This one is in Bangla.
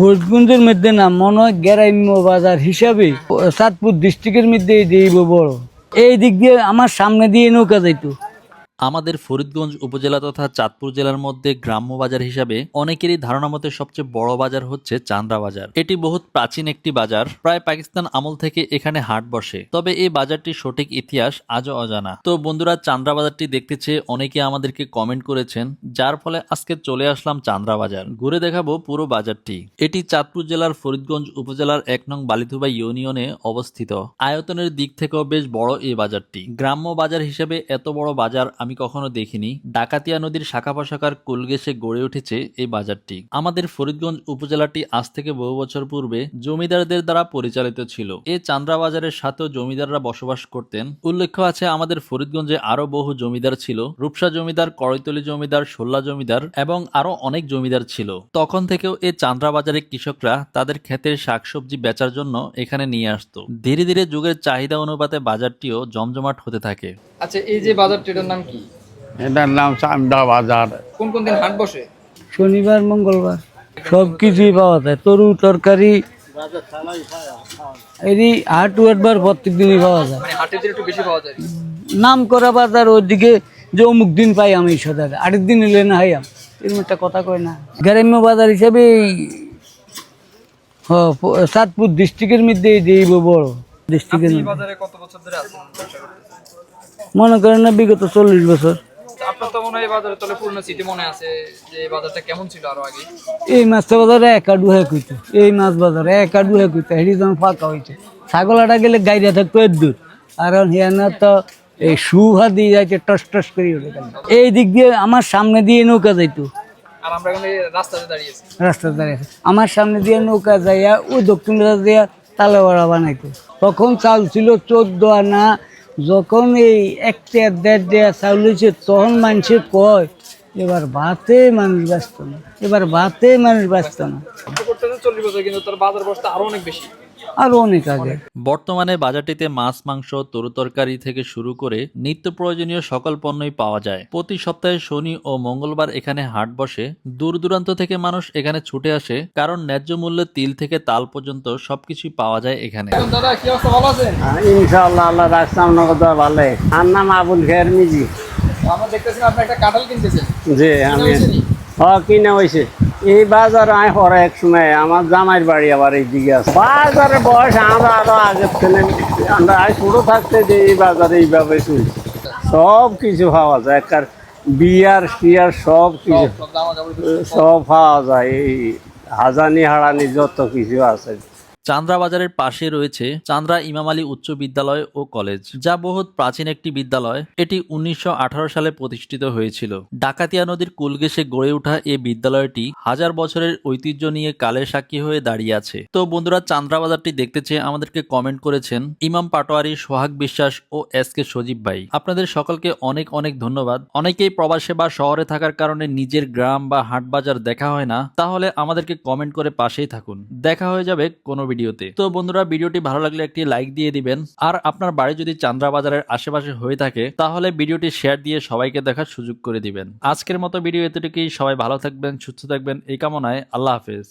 ফরিদগঞ্জের মধ্যে না, মনে হয় গ্রাম্য বাজার হিসাবে চাঁদপুর ডিস্ট্রিক্টের মধ্যে এই বড়। এই দিক দিয়ে আমার সামনে দিয়ে নৌকা যাইতো। আমাদের ফরিদগঞ্জ উপজেলা তথা চাঁদপুর জেলার মধ্যে গ্রাম্য বাজার হিসাবে অনেকেরই ধারণা মতে সবচেয়ে বড় বাজার হচ্ছে চান্দ্রা বাজার। এটি বহুত প্রাচীন একটি বাজার। প্রায় পাকিস্তান আমল থেকে এখানে হাট বসে। তবে এই বাজারটির সঠিক ইতিহাস আজও অজানা। তো বন্ধুরা চান্দ্রা বাজারটি দেখতে চেয়ে অনেকে আমাদেরকে কমেন্ট করেছেন, যার ফলে আজকে চলে আসলাম চান্দ্রা বাজার। ঘুরে দেখাবো পুরো বাজারটি। এটি চাঁদপুর জেলার ফরিদগঞ্জ উপজেলার এক নং বালিথুবা ইউনিয়নে অবস্থিত। আয়তনের দিক থেকেও বেশ বড় এই বাজারটি। গ্রাম্য বাজার হিসেবে এত বড় বাজার আমি কখনো দেখিনি। ডাকাতিয়া নদীর শাখা প্রশাখার কুলগেসে গড়ে উঠেছে এই বাজারটি। আমাদের ফরিদগঞ্জ উপজেলাটি আজ থেকে বহু বছর পূর্বে জমিদারদের দ্বারা পরিচালিত ছিল। এই চান্দ্রা বাজারের সাথেও জমিদাররা বসবাস করতেন। উল্লেখ্য আছে, আমাদের ফরিদগঞ্জে আরও বহু জমিদার ছিল। রূপসা জমিদার করৈতলি জমিদার সোল্লা জমিদার এবং আরও অনেক জমিদার ছিল। তখন থেকেও এই চান্দ্রা বাজারে কৃষকরা তাদের ক্ষেতের শাকসবজি বেচার জন্য এখানে নিয়ে আসতো। ধীরে ধীরে যুগের চাহিদা অনুপাতে বাজারটিও জমজমাট হতে থাকে। আচ্ছা এই যে বাজারটির নাম কি? এটার নাম চান্দা বাজার। কোন কোন দিন হাট বসে? শনিবার মঙ্গলবার। সব কিছুই পাওয়া যায়। তরু তরকারি এরই হাট ওয়াটবার প্রত্যেক দিনই পাওয়া যায়। মানে হাটের দিন একটু বেশি পাওয়া যায়। নাম করা বাজার ওইদিকে যে অমুক দিন পাই আমি সদারে। আরেক দিন এলে না হাই এরকম একটা কথা কয় না। গ্রাম্য বাজার হিসাবে চাঁদপুর ডিস্ট্রিক্টের মধ্যে এই বড়। ডিস্ট্রিক্টের বাজারে কত বছর ধরে আছেন? ব্যবসা করতেছেন? মনে করেন না বিগত চল্লিশ বছর। আপনার তো মনে হয় এই বাজারে তাহলে পুরনো স্মৃতি মনে আছে যে বাজারটা কেমন ছিল আরও আগে? এই মাছটা বাজারে একা ডুহে কইতো এই মাছ বাজারে একা ডুহে কইতো হেরি যখন ফাঁকা হয়েছে ছাগলাটা গেলে গাইরা থাকতো এর দূর আর হিয়ানা তো এই সুহা দিয়ে যাইতে টস টস করে এই দিক দিয়ে আমার সামনে দিয়ে নৌকা যাইতো। আর আমরা রাস্তাতে রাস্তা দাঁড়িয়ে আছে। আমার সামনে দিয়ে নৌকা যাইয়া ওই দক্ষিণ দিয়া তালেবাড়া বানাইতো। তখন চাল ছিল চোদ্দ আনা যখন এই একটা দেড় দেয়া চাউল হয়েছে, তখন মানুষে কয়, এবার ভাতে মানুষ ব্যস্ত না, এবার ভাতে মানুষ ব্যস্ত না। করতেছেন চল্লিশ বছর, কিন্তু তার বাজার বসতে আরও অনেক বেশি। আরও অনেক আগে। বর্তমানে বাজারটিতে মাছ মাংস তরুতরকারি থেকে শুরু করে নিত্য প্রয়োজনীয় সকল পণ্যই পাওয়া যায়। প্রতি সপ্তাহে শনি ও মঙ্গলবার এখানে হাট বসে। দূর দূরান্ত থেকে মানুষ এখানে ছুটে আসে কারণ ন্যায্য মূল্যে তিল থেকে তাল পর্যন্ত সবকিছুই পাওয়া যায় এখানে। দাদা কি অবস্থা ভালো আছেন ইনশাআল্লাহ আল্লাহ রাখছে আপনার ভালো আর নাম আবুল খের মিজি। আমরা দেখতেছেন আপনি একটা কাঁঠাল কিনতেছেন। যে আমি হয়েছেনি? হ কিনে হয়েছে এই বাজার আয় হর এক সময় আমার জামাইয়ের বাড়ি আবার এই দিকে আছে। বাজারে বয়স আমরা আরও আগে ছিলেন আমরা আয় ছোট থাকতে যে এই বাজারে এইভাবে চলছে সব কিছু পাওয়া যায় একার বিয়ার শিয়ার সব কিছু। সব সব পাওয়া যায় এই হাজানি হাড়ানি যত কিছু আছে। চান্দ্রা বাজারের পাশে রয়েছে চান্দ্রা ইমাম আলী উচ্চ বিদ্যালয় ও কলেজ, যা বহুত প্রাচীন একটি বিদ্যালয়। এটি উনিশশো আঠারো সালে প্রতিষ্ঠিত হয়েছিল। ডাকাতিয়া নদীর কুলগেসে গড়ে ওঠা এই বিদ্যালয়টি হাজার বছরের ঐতিহ্য নিয়ে কালের সাক্ষী হয়ে দাঁড়িয়ে আছে। তো বন্ধুরা চান্দ্রা বাজারটি দেখতে চেয়ে আমাদেরকে কমেন্ট করেছেন ইমাম পাটোয়ারি, সোহাগ বিশ্বাস ও এস কে সজীব ভাই। আপনাদের সকলকে অনেক অনেক ধন্যবাদ। অনেকেই প্রবাসে বা শহরে থাকার কারণে নিজের গ্রাম বা হাট বাজার দেখা হয় না। তাহলে আমাদেরকে কমেন্ট করে পাশেই থাকুন। দেখা হয়ে যাবে কোনো ভিডিওতে। তো বন্ধুরা, ভিডিওটি ভালো লাগলে একটি লাইক দিয়ে দিবেন। আর আপনার বাড়ি যদি চান্দ্রা বাজারের আশেপাশে হয়ে থাকে, তাহলে ভিডিওটি শেয়ার দিয়ে সবাইকে দেখার সুযোগ করে দিবেন। আজকের মতো ভিডিও এতটুকুই। সবাই ভালো থাকবেন, সুস্থ থাকবেন। এই কামনায় আল্লাহ হাফেজ।